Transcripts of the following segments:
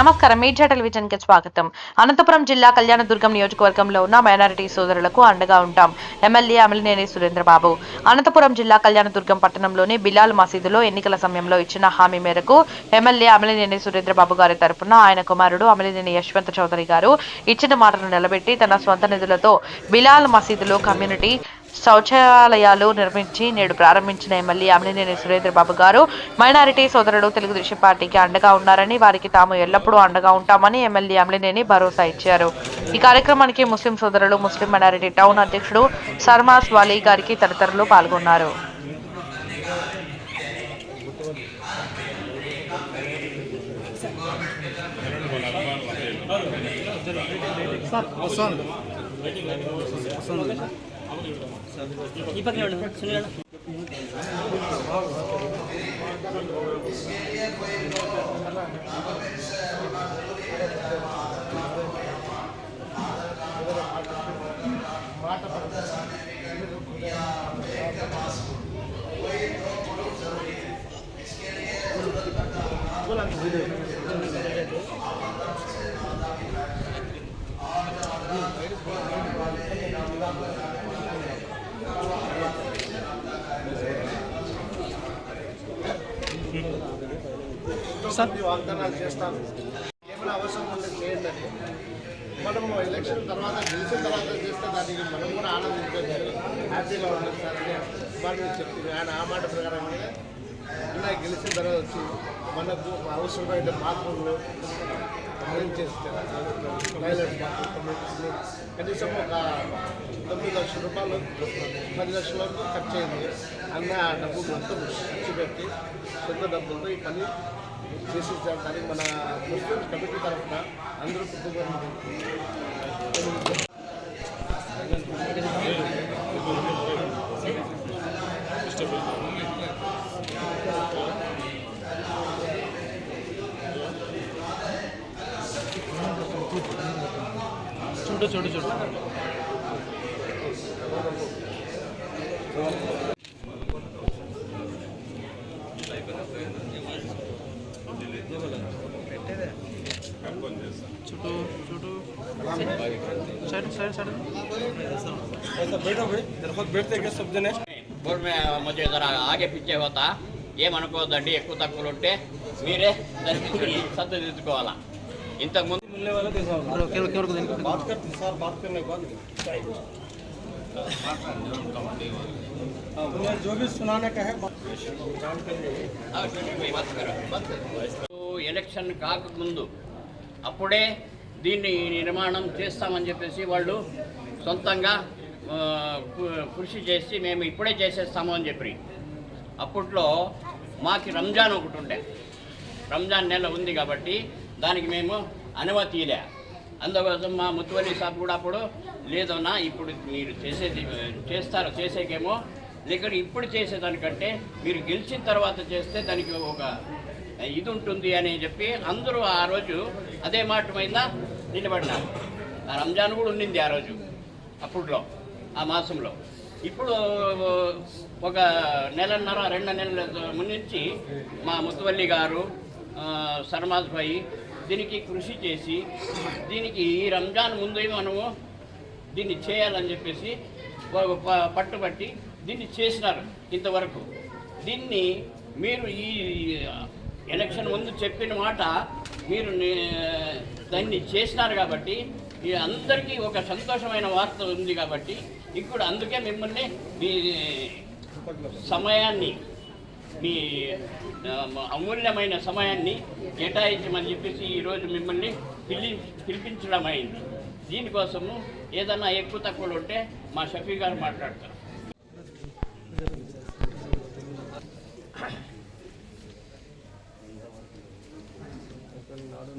నమస్కారం. మీడియా టెలివిజన్కి స్వాగతం. అనంతపురం జిల్లా కళ్యాణదుర్గం నియోజకవర్గంలో ఉన్న మైనారిటీ సోదరులకు అండగా ఉంటాం ఎమ్మెల్యే అమలినేని సురేంద్రబాబు. అనంతపురం జిల్లా కళ్యాణదుర్గం పట్టణంలోని బిలాల్ మసీదులో ఎన్నికల సమయంలో ఇచ్చిన హామీ మేరకు ఎమ్మెల్యే అమలినేని సురేంద్రబాబు గారి తరపున ఆయన కుమారుడు అమలినేని యశ్వంత్ చౌదరి గారు ఇచ్చిన మాటను నిలబెట్టి తన స్వంత నిధులతో బిలాల్ మసీదులో కమ్యూనిటీ శౌచాలయాలు నిర్మించి నేడు ప్రారంభించిన ఎమ్మెల్యే అమిలినేని సురేంద్రబాబు గారు మైనారిటీ సోదరులు తెలుగుదేశం పార్టీకి అండగా ఉన్నారని వారికి తాము ఎల్లప్పుడూ అండగా ఉంటామని ఎమ్మెల్యే అమిలినేని భరోసా ఇచ్చారు. ఈ కార్యక్రమానికి ముస్లిం సోదరులు ముస్లిం మైనారిటీ టౌన్ అధ్యక్షుడు సర్మాస్ వాలీ గారికి తదితరులు పాల్గొన్నారు. వస్తుంది ఈ పక్కన ఉండు, సునీల్ అన్న. సార్. వాగ్దానాలు చేస్తాను. ఏమైనా అవసరం ఉంటే చేయండి. అని మనము ఎలక్షన్ తర్వాత గెలిచిన తర్వాత చేస్తే దానికి మనం కూడా ఆనందించవచ్చు హ్యాపీగా ఉండదు సార్ అని వాళ్ళు చెప్తుంది ఆయన ఆ మాట ప్రకారం అన్న గెలిచిన తర్వాత వచ్చి మనకు అవసరమైన బాత్రూంలో అరేంజ్ చేస్తారు టాయిలెట్ బాత్రూమ్ కనీసం ఒక తొమ్మిది లక్షల రూపాయలు పది లక్షల వరకు ఖర్చు అయింది. అన్న ఆ డబ్బు మొత్తం ఖర్చు పెట్టి సొంత డబ్బులతో ఈ పని చేసి దానికి మన ముస్లిం కమిటీ తరఫున అందరూ కుటుంబం చూడు చూడు చూడు బోర్డు మధ్య ఆగే పిచ్చే పోతా ఏమనుకోవద్దండి ఎక్కువ తక్కువలు ఉంటే మీరే దాన్ని సర్దిద్దుకోవాలా ఇంతకుముందు ఎలక్షన్ కాకముందు అప్పుడే దీన్ని నిర్మాణం చేస్తామని చెప్పేసి వాళ్ళు సొంతంగా కృషి చేసి మేము ఇప్పుడే చేసేస్తాము అని చెప్పి. అప్పట్లో మాకి రంజాన్ ఒకటి ఉండే. రంజాన్ నెల ఉంది కాబట్టి దానికి మేము అనుమతి లే అందుకోసం మా ముత్తువల్లి సాబ్ కూడా అప్పుడు లేదన్నా ఇప్పుడు మీరు చేసేది చేస్తారు చేసేకేమో లేకపోతే ఇప్పుడు చేసేదానికంటే మీరు గెలిచిన తర్వాత చేస్తే దానికి ఒక ఇది ఉంటుంది అని చెప్పి అందరూ ఆ రోజు అదే మాట మీద నిలబడినారు ఆ రంజాన్ కూడా ఉండింది ఆ రోజు అప్పుడులో ఆ మాసంలో. ఇప్పుడు ఒక నెలన్నర రెండు నెలల ముందు నుంచి మా ముత్తువల్లి గారు సర్మాజ్ భాయి దీనికి కృషి చేసి దీనికి ఈ రంజాన్ ముందే మనము దీన్ని చేయాలని చెప్పేసి ప- పట్టుబట్టి దీన్ని చేసినారు ఇంతవరకు. దీన్ని మీరు ఈ ఎలక్షన్ ముందు చెప్పిన మాట మీరు నే- దాన్ని చేసినారు కాబట్టి ఈ అందరికీ ఒక సంతోషమైన వార్త ఉంది కాబట్టి ఇప్పుడు అందుకే మిమ్మల్ని మీ సమయాన్ని మీ అమూల్యమైన సమయాన్ని కేటాయించమని చెప్పేసి ఈరోజు మిమ్మల్ని పిలి పిలిపించడం అయింది. దీనికోసము ఏదన్నా ఎక్కువ తక్కువలు ఉంటే మా షఫీ గారు మాట్లాడతారు.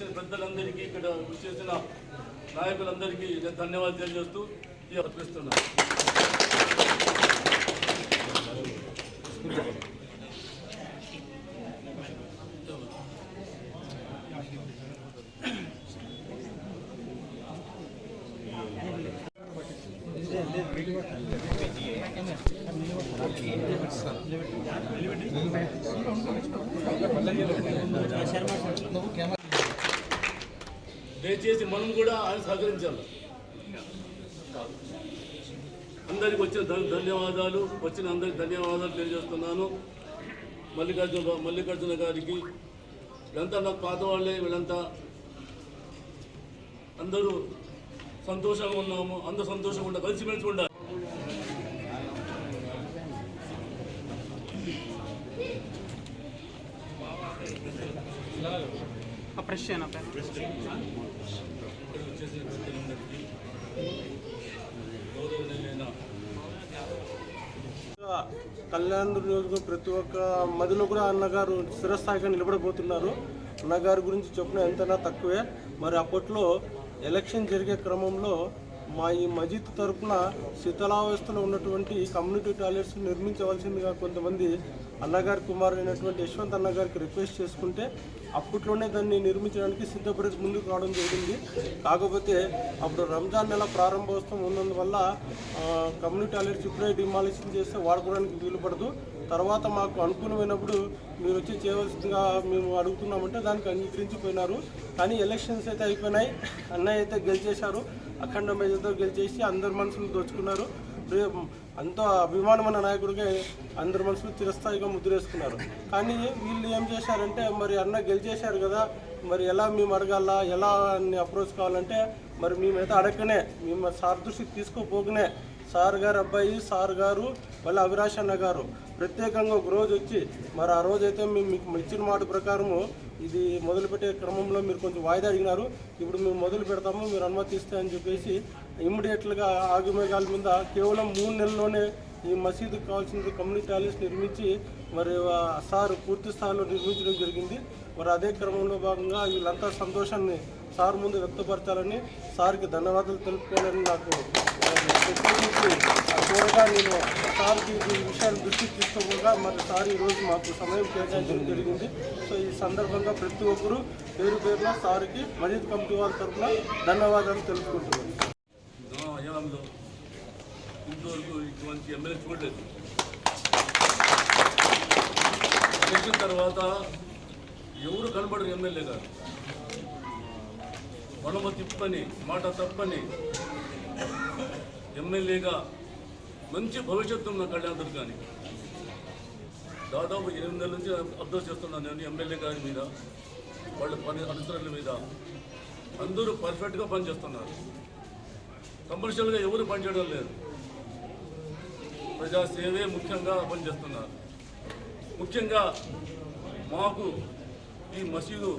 వచ్చిన పెద్దలందరికీ ఇక్కడ కృషి చేసిన నాయకులందరికీ నేను ధన్యవాదాలు తెలియజేస్తూ ఈ అర్పిస్తున్నాను దయచేసి మనం కూడా ఆయన సహకరించాలి. అందరికి వచ్చిన ధన్యవాదాలు. వచ్చిన అందరికి ధన్యవాదాలు తెలియజేస్తున్నాను. మల్లికార్జున మల్లికార్జున గారికి. వీళ్ళంతా నాకు పాత వాళ్ళే వీళ్ళంతా. అందరూ సంతోషంగా ఉన్నాము. అందరూ సంతోషంగా ఉండాలి. కలిసిమెలిసి ఉండాలి. ఫ్రెష్ అయినా కళ్యాణ్ రోజు ప్రతి ఒక్క మదిలో కూడా అన్నగారు స్థిరస్థాయిగా నిలబడబోతున్నారు. అన్నగారి గురించి చెప్పిన ఎంతైనా తక్కువే. మరి అప్పట్లో ఎలక్షన్ జరిగే క్రమంలో మా ఈ మజీద్ తరపున శీతలావస్థలో ఉన్నటువంటి కమ్యూనిటీ టాయిలెట్స్ నిర్మించవలసిందిగా కొంతమంది అన్నగారి కుమారుడైనటువంటి యశ్వంత్ అన్నగారికి రిక్వెస్ట్ చేసుకుంటే అప్పట్లోనే దాన్ని నిర్మించడానికి సిద్ధపడి ముందుకు రావడం జరిగింది. కాకపోతే అప్పుడు రంజాన్ నెల ప్రారంభోత్సవం ఉన్నందువల్ల కమ్యూనిటీ టాయిలెట్స్ ఇప్పుడే డిమాలిషన్ చేస్తే వాడుకోవడానికి వీలు పడదు. తర్వాత మాకు అనుకూలమైనప్పుడు మీరు వచ్చి చేయవలసిందిగా మేము అడుగుతున్నామంటే దానికి అంగీకరించిపోయినారు. కానీ ఎలక్షన్స్ అయితే అయిపోయినాయి. అన్నయ్య అయితే గెలిచేశారు. అఖండ మేజర్తో గెలిచేసి అందరి మనసులు దోచుకున్నారు. ఎంతో అభిమానమైన నాయకుడిగా అందరి మనసులు చిరస్థాయిగా ముద్రేసుకున్నారు కానీ వీళ్ళు ఏం చేశారంటే మరి అన్న గెలిచేశారు కదా మరి ఎలా మేము అడగాల ఎలా అప్రోచ్ కావాలంటే మరి మేమైతే అడగనే మేము సార్ దృష్టికి తీసుకోపోకనే సార్ గారు అబ్బాయి సార్ గారు మళ్ళీ అవినాష్ అన్న గారు. ప్రత్యేకంగా ఒక రోజు వచ్చి మరి ఆ రోజైతే మేము మీకు ఇచ్చిన మాట ప్రకారము ఇది మొదలుపెట్టే క్రమంలో మీరు కొంచెం వాయిదా అడిగినారు. ఇప్పుడు మేము మొదలు పెడతాము మీరు అనుమతిస్తే అని చెప్పేసి ఇమ్మీడియట్లుగా ఆగుమేఘాల మీద కేవలం మూడు నెలల్లోనే ఈ మసీదుకు కావాల్సిన కమ్యూనిటీ టాయిలెట్స్ నిర్మించి మరి సార్ పూర్తి స్థాయిలో నిర్మించడం జరిగింది. మరి అదే క్రమంలో భాగంగా వీళ్ళంతా సంతోషాన్ని సార్ ముందు వ్యక్తపరచాలని సార్కి ధన్యవాదాలు తెలుపుకోవాలని నాకు ఆ, త్వరగా నేను సార్కి ఈ విషయాన్ని దృష్టికి తీసుకోకుండా మరి సార్ ఈరోజు మాకు సమయం కేటాయించడం జరిగింది. సో ఈ సందర్భంగా ప్రతి ఒక్కరూ పేరు పేరున సార్కి మజీద్ కమిటీ వారి తరఫున ధన్యవాదాలు తెలుపుకుంటున్నాను. ఇంతవరకు మంచి ఎమ్మెల్యే చూడలేదు. ఎలక్షన్ తర్వాత ఎవరు కనబడరు ఎమ్మెల్యే గారు. మనమ తిప్పని మాట తప్పని ఎమ్మెల్యేగా మంచి భవిష్యత్తు ఉన్న కళ్యాణ్ కానీ దాదాపు ఎనిమిది నెలల నుంచి అబ్జర్వ్ చేస్తున్నాను నేను ఎమ్మెల్యే గారి మీద వాళ్ళ పని అనుసరణల మీద. అందరూ పర్ఫెక్ట్గా పనిచేస్తున్నారు. కమర్షియల్గా ఎవరు పనిచేయడం లేదు. ప్రజాసేవే ముఖ్యంగా పనిచేస్తున్నారు ముఖ్యంగా మాకు ఈ మసీదు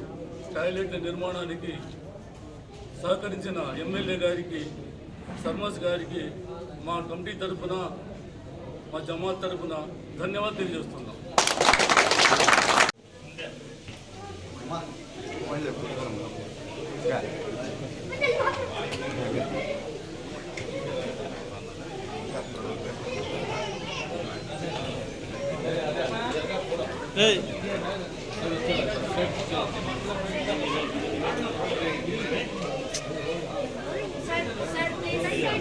టాయిలెట్ల నిర్మాణానికి సహకరించిన ఎమ్మెల్యే గారికి సర్మస్ గారికి మా కమిటీ తరఫున మా జమాత్ తరఫున ధన్యవాదాలు తెలియజేస్తున్నాం Yeah. Sir, please,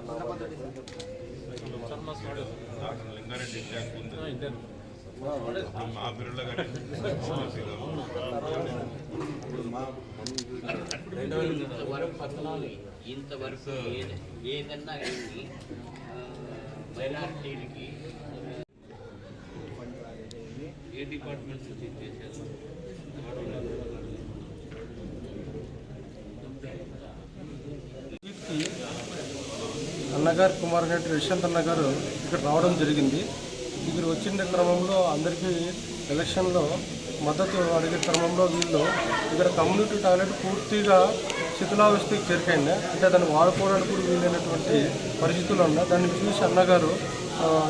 please, guys, please, please, guys, please, ఇంతవరకు ఇంతవరకు ఏదన్నా కానీ మైనారిటీలకి ఏ డిపార్ట్మెంట్స్ చేశారు అన్నగారు కుమారుడు యశ్వంత్ అన్న గారు ఇక్కడ రావడం జరిగింది. ఇక్కడ వచ్చిన క్రమంలో అందరికీ ఎలక్షన్లో మద్దతు అడిగే క్రమంలో వీళ్ళు ఇక్కడ కమ్యూనిటీ టాయిలెట్ పూర్తిగా శిథిలావస్థకి చేరికైంది అంటే దాన్ని వాడుకోవడానికి కూడా వీలైనటువంటి పరిస్థితులు ఉన్నాయి. దాన్ని చూసి అన్నగారు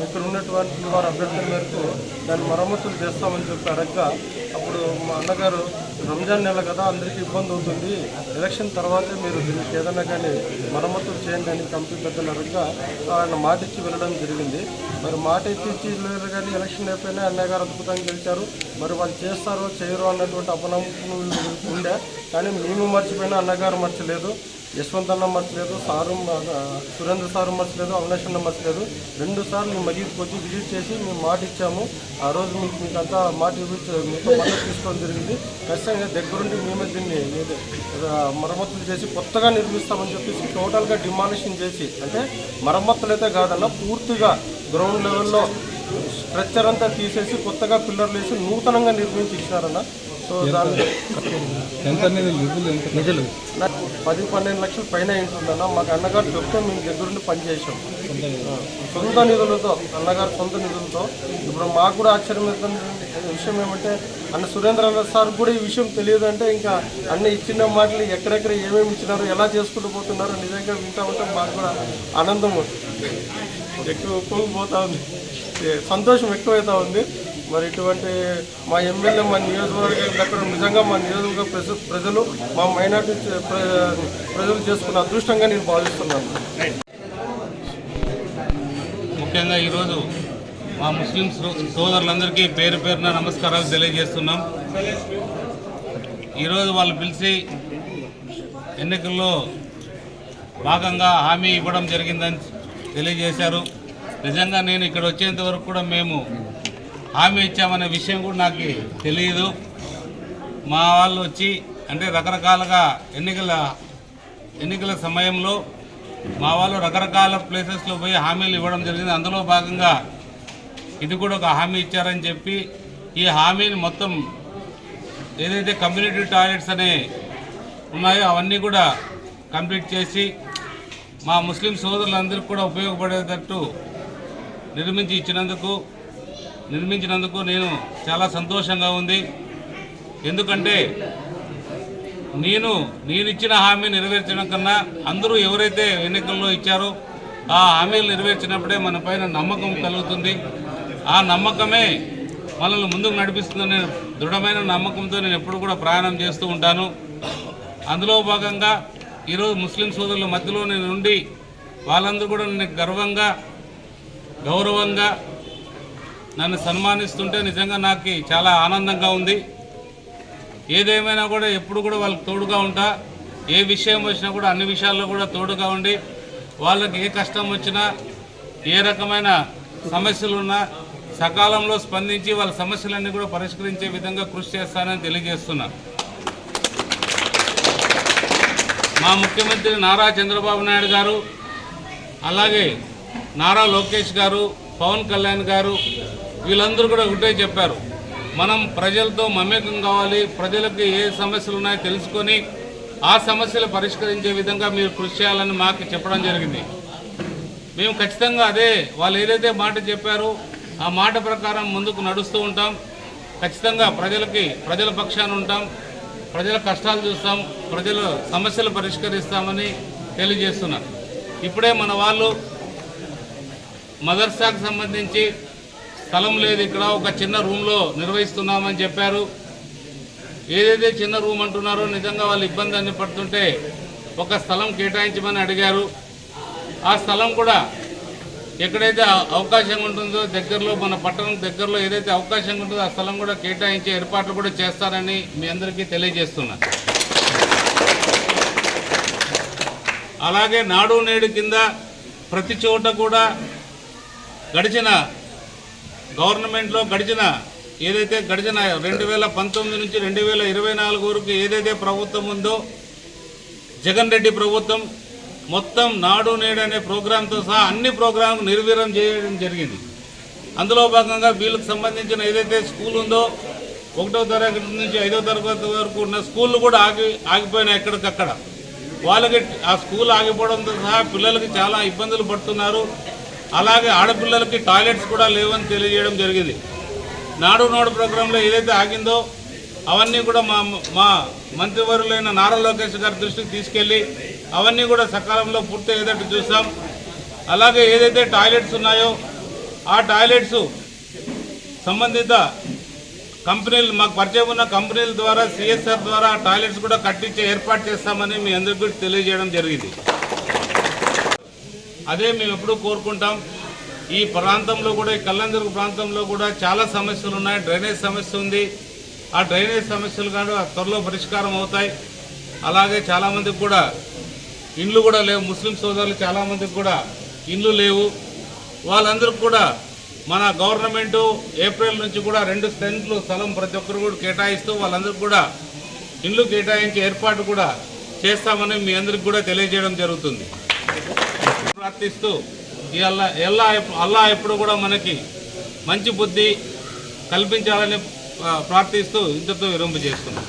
ఇక్కడ ఉన్నటువంటి వారి అభ్యర్థుల మేరకు దాన్ని మరమ్మతులు చేస్తామని చెప్పి అడగ్గా అప్పుడు మా అన్నగారు రంజాన్ నెల కదా అందరికీ ఇబ్బంది అవుతుంది. ఎలక్షన్ తర్వాతే మీరు దీనికి ఏదైనా కానీ మరమ్మతులు చేయండి అని కంపెనీ పెద్దలు అడగగా ఆయన మాట ఇచ్చి వెళ్ళడం జరిగింది. మరి మాట ఇచ్చి లేదు కానీ ఎలక్షన్ అయిపోయినా అన్నగారు అద్భుతంగా గెలిచారు. మరి వాళ్ళు చేస్తారో చేయరో అన్నటువంటి అపనమ్మకం ఉండే కానీ మేము మర్చిపోయినా అన్నగారు మర్చలేదు. యశ్వంత్ అన్న మర్చలేదు సారు సురేంద్ర సారు మర్చలేదు అవినాష్ అన్న మర్చలేదు రెండు సార్లు మేము మజీద్కి వచ్చి విజిట్ చేసి మేము మాట ఇచ్చాము. ఆ రోజు మీకు మీకు అంతా మాట మీతో మద్దతు తీసుకోవడం జరిగింది. ఖచ్చితంగా దగ్గరుండి మేమే దీన్ని మరమ్మతులు చేసి కొత్తగా నిర్మిస్తామని చెప్పేసి టోటల్గా డిమాలిషన్ చేసి అంటే మరమ్మతులు అయితే కాదన్న పూర్తిగా గ్రౌండ్ లెవెల్లో స్ట్రక్చర్ అంతా తీసేసి కొత్తగా పిల్లర్లు వేసి నూతనంగా నిర్మించి ఇచ్చినారన్న. నిధులు నాకు పది పన్నెండు లక్షల పైన ఉంటుందన్న మాకు అన్నగారు చెప్తే మేము దగ్గరుండి పనిచేసాం సొంత నిధులతో అన్నగారు సొంత నిధులతో ఇప్పుడు మాకు కూడా ఆశ్చర్యం విషయం ఏమంటే అన్న సురేంద్ర సార్ కూడా ఈ విషయం తెలియదు అంటే ఇంకా అన్ని ఇచ్చిన మాటలు ఎక్కడెక్కడ ఏమేమి ఇచ్చినారో ఎలా చేసుకుంటూ పోతున్నారో నిజంగా వింటా ఉంటే మాకు కూడా ఆనందం ఎక్కువ పోతా ఉంది సంతోషం సంతోషం ఎక్కువైతా ఉంది మరి ఇటువంటి మా ఎమ్మెల్యే మా నియోజకవర్గం దగ్గర నిజంగా మా నియోజకవర్గ ప్రజలు మా మైనార్టీ ప్రజలు చేసుకున్న అదృష్టంగా నేను భావిస్తున్నాను. ముఖ్యంగా ఈరోజు మా ముస్లిం సో- సోదరులందరికీ పేరు పేరున నమస్కారాలు తెలియజేస్తున్నాం. ఈరోజు వాళ్ళు పిలిచి ఎన్నికల్లో భాగంగా హామీ ఇవ్వడం జరిగిందని తెలియజేశారు. నిజంగా నేను ఇక్కడ వచ్చేంత వరకు కూడా మేము హామీ ఇచ్చామనే విషయం కూడా నాకు తెలియదు. మా వాళ్ళు వచ్చి అంటే రకరకాలుగా ఎన్నికల ఎన్నికల సమయంలో మా వాళ్ళు రకరకాల ప్లేసెస్లో పోయి హామీలు ఇవ్వడం జరిగింది. అందులో భాగంగా ఇది కూడా ఒక హామీ ఇచ్చారని చెప్పి ఈ హామీని మొత్తం ఏదైతే కమ్యూనిటీ టాయిలెట్స్ అనే ఉన్నాయో అవన్నీ కూడా కంప్లీట్ చేసి మా ముస్లిం సోదరులందరికీ కూడా ఉపయోగపడేటట్టు నిర్మించి ఇచ్చినందుకు నిర్మించినందుకు నేను చాలా సంతోషంగా ఉంది. ఎందుకంటే నేను నేను ఇచ్చిన హామీ నెరవేర్చడం కన్నా అందరూ ఎవరైతే ఎన్నికల్లో ఇచ్చారో ఆ హామీలు నెరవేర్చినప్పుడే మన పైన నమ్మకం కలుగుతుంది. ఆ నమ్మకమే మనల్ని ముందుకు నడిపిస్తుందనే దృఢమైన నమ్మకంతో నేను ఎప్పుడు కూడా ప్రయాణం చేస్తూ ఉంటాను. అందులో భాగంగా ఈరోజు ముస్లిం సోదరుల మధ్యలో నేను ఉండి వాళ్ళందరూ కూడా నన్ను గర్వంగా గౌరవంగా నన్ను సన్మానిస్తుంటే నిజంగా నాకు చాలా ఆనందంగా ఉంది. ఏదేమైనా కూడా ఎప్పుడు కూడా వాళ్ళకి తోడుగా ఉంటా. ఏ విషయం వచ్చినా కూడా అన్ని విషయాల్లో కూడా తోడుగా ఉండి వాళ్ళకి ఏ కష్టం వచ్చినా ఏ రకమైన సమస్యలు ఉన్నా సకాలంలో స్పందించి వాళ్ళ సమస్యలన్నీ కూడా పరిష్కరించే విధంగా కృషి చేస్తానని తెలియజేస్తున్నా. మా ముఖ్యమంత్రి నారా చంద్రబాబు నాయుడు గారు అలాగే నారా లోకేష్ గారు పవన్ కళ్యాణ్ గారు వీళ్ళందరూ కూడా ఒకటే చెప్పారు. మనం ప్రజలతో మమేకం కావాలి ప్రజలకు ఏ సమస్యలు ఉన్నాయో తెలుసుకొని ఆ సమస్యలు పరిష్కరించే విధంగా మీరు కృషి చేయాలని మాకు చెప్పడం జరిగింది. మేము ఖచ్చితంగా అదే వాళ్ళు ఏదైతే మాట చెప్పారో ఆ మాట ప్రకారం ముందుకు నడుస్తూ ఉంటాం. ఖచ్చితంగా ప్రజలకి ప్రజల పక్షాన ఉంటాం. ప్రజల కష్టాలు చూస్తాం. ప్రజల సమస్యలు పరిష్కరిస్తామని తెలియజేస్తున్నాం. ఇప్పుడే మన వాళ్ళు మదర్సాకు సంబంధించి స్థలం లేదు ఇక్కడ ఒక చిన్న రూమ్లో నిర్వహిస్తున్నామని చెప్పారు. ఏదైతే చిన్న రూమ్ అంటున్నారో నిజంగా వాళ్ళు ఇబ్బంది అన్ని పడుతుంటే ఒక స్థలం కేటాయించమని అడిగారు. ఆ స్థలం కూడా ఎక్కడైతే అవకాశం ఉంటుందో దగ్గరలో మన పట్టణం దగ్గరలో ఏదైతే అవకాశం ఉంటుందో ఆ స్థలం కూడా కేటాయించే ఏర్పాట్లు కూడా చేస్తారని మీ అందరికీ తెలియజేస్తున్నా. అలాగే నాడు నేడు కింద ప్రతి చోట కూడా గడిచిన గవర్నమెంట్లో గడిచిన ఏదైతే గడిచిన రెండు వేల పంతొమ్మిది నుంచి రెండు వేల ఇరవై నాలుగు వరకు ఏదైతే ప్రభుత్వం ఉందో జగన్ రెడ్డి ప్రభుత్వం మొత్తం నాడు నేడు అనే ప్రోగ్రాంతో సహా అన్ని ప్రోగ్రాంలు నిర్వీర్యం చేయడం జరిగింది. అందులో భాగంగా వీళ్ళకి సంబంధించిన ఏదైతే స్కూల్ ఉందో ఒకటో తరగతి నుంచి ఐదో తరగతి వరకు ఉన్న స్కూళ్ళు కూడా ఆగి ఆగిపోయినాయి ఎక్కడికక్కడ. వాళ్ళకి ఆ స్కూల్ ఆగిపోవడంతో సహా పిల్లలకి చాలా ఇబ్బందులు పడుతున్నారు. అలాగే ఆడపిల్లలకి టాయిలెట్స్ కూడా లేవని తెలియజేయడం జరిగింది. నాడు నోడు ప్రోగ్రాంలో ఏదైతే ఆగిందో అవన్నీ కూడా మా మా మంత్రివర్యులైన నారా లోకేష్ గారి దృష్టికి తీసుకెళ్ళి అవన్నీ కూడా సకాలంలో పూర్తి అయ్యేటట్టు చూస్తాం. అలాగే ఏదైతే టాయిలెట్స్ ఉన్నాయో ఆ టాయిలెట్స్ సంబంధిత కంపెనీలు మాకు పరిచయం ఉన్న కంపెనీల ద్వారా సిఎస్ఆర్ ద్వారా టాయిలెట్స్ కూడా కట్టించే ఏర్పాటు చేస్తామని మీ అందరికీ తెలియజేయడం జరిగింది. అదే మేము ఎప్పుడూ కోరుకుంటాం. ఈ ప్రాంతంలో కూడా ఈ కళ్ళందరు ప్రాంతంలో కూడా చాలా సమస్యలు ఉన్నాయి. డ్రైనేజ్ సమస్య ఉంది. ఆ డ్రైనేజ్ సమస్యలు కానీ త్వరలో పరిష్కారం అవుతాయి. అలాగే చాలామందికి కూడా ఇండ్లు కూడా లేవు. ముస్లిం సోదరులు చాలామందికి కూడా ఇండ్లు లేవు. వాళ్ళందరికీ కూడా మన గవర్నమెంట్ ఏప్రిల్ నుంచి కూడా రెండు సెంట్లు స్థలం ప్రతి ఒక్కరు కూడా కేటాయిస్తూ వాళ్ళందరికీ కూడా ఇండ్లు కేటాయించే ఏర్పాటు కూడా చేస్తామని మీ అందరికి కూడా తెలియజేయడం జరుగుతుంది. ప్రార్థిస్తూ ఈ అల్లా ఎల్లా అల్లా ఎప్పుడు కూడా మనకి మంచి బుద్ధి కల్పించాలని ప్రార్థిస్తూ ఇంతతో విరంభ చేస్తున్నాం